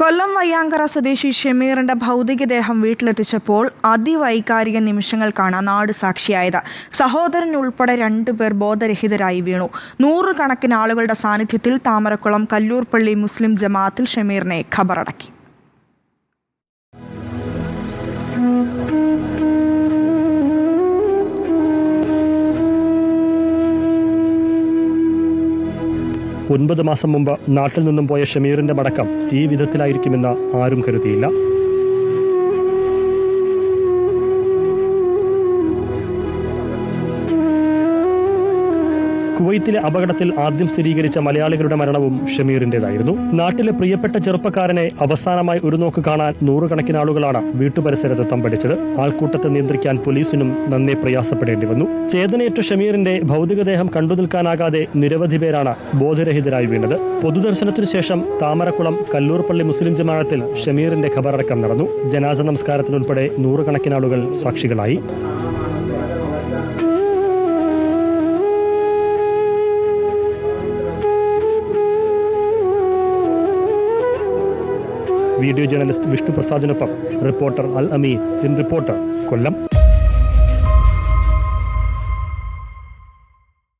കൊല്ലം വയ്യാങ്കര സ്വദേശി ഷമീറിന്റെ ഭൗതികദേഹം വീട്ടിലെത്തിച്ചപ്പോൾ അതിവൈകാരിക നിമിഷങ്ങൾക്കാണ് നാട് സാക്ഷിയായത്. സഹോദരൻ ഉൾപ്പെടെ രണ്ടുപേർ ബോധരഹിതരായി വീണു. നൂറുകണക്കിന് ആളുകളുടെ സാന്നിധ്യത്തിൽ താമരക്കുളം കല്ലൂർപ്പള്ളി മുസ്ലിം ജമാഅത്തിൽ ഷമീറിനെ ഖബറടക്കി. ഒൻപത് മാസം മുമ്പ് നാട്ടിൽ നിന്നും പോയ ഷമീറിന്റെ മടക്കം ഈ വിധത്തിലായിരിക്കുമെന്ന് ആരും കരുതിയില്ല. കുവൈത്തിലെ അപകടത്തിൽ ആദ്യം സ്ഥിരീകരിച്ച മലയാളികളുടെ മരണവും ഷമീറിന്റേതായിരുന്നു. നാട്ടിലെ പ്രിയപ്പെട്ട ചെറുപ്പക്കാരനെ അവസാനമായി ഒരു നോക്ക് കാണാൻ നൂറുകണക്കിന് ആളുകളാണ് വീട്ടുപരിസരത്ത് തമ്പടിച്ചത്. ആൾക്കൂട്ടത്തെ നിയന്ത്രിക്കാൻ പോലീസിനും നന്നെ പ്രയാസപ്പെടേണ്ടി വന്നു. ചേതനയേറ്റ ഷമീറിന്റെ ഭൗതികദേഹം കണ്ടു നിൽക്കാനാകാതെ നിരവധി പേരാണ് ബോധരഹിതരായി വീണത്. പൊതുദർശനത്തിനു ശേഷം താമരക്കുളം കല്ലൂർപ്പള്ളി മുസ്ലിം ജമാഅത്തിൽ ഷമീറിന്റെ ഖബറടക്കം നടന്നു. ജനാസ നമസ്കാരത്തിനുൾപ്പെടെ നൂറുകണക്കിന് ആളുകൾ സാക്ഷികളായി. Video journalist Vishnu പ്രസാദിനൊപ്പം reporter Al Ameen in reporter Kollam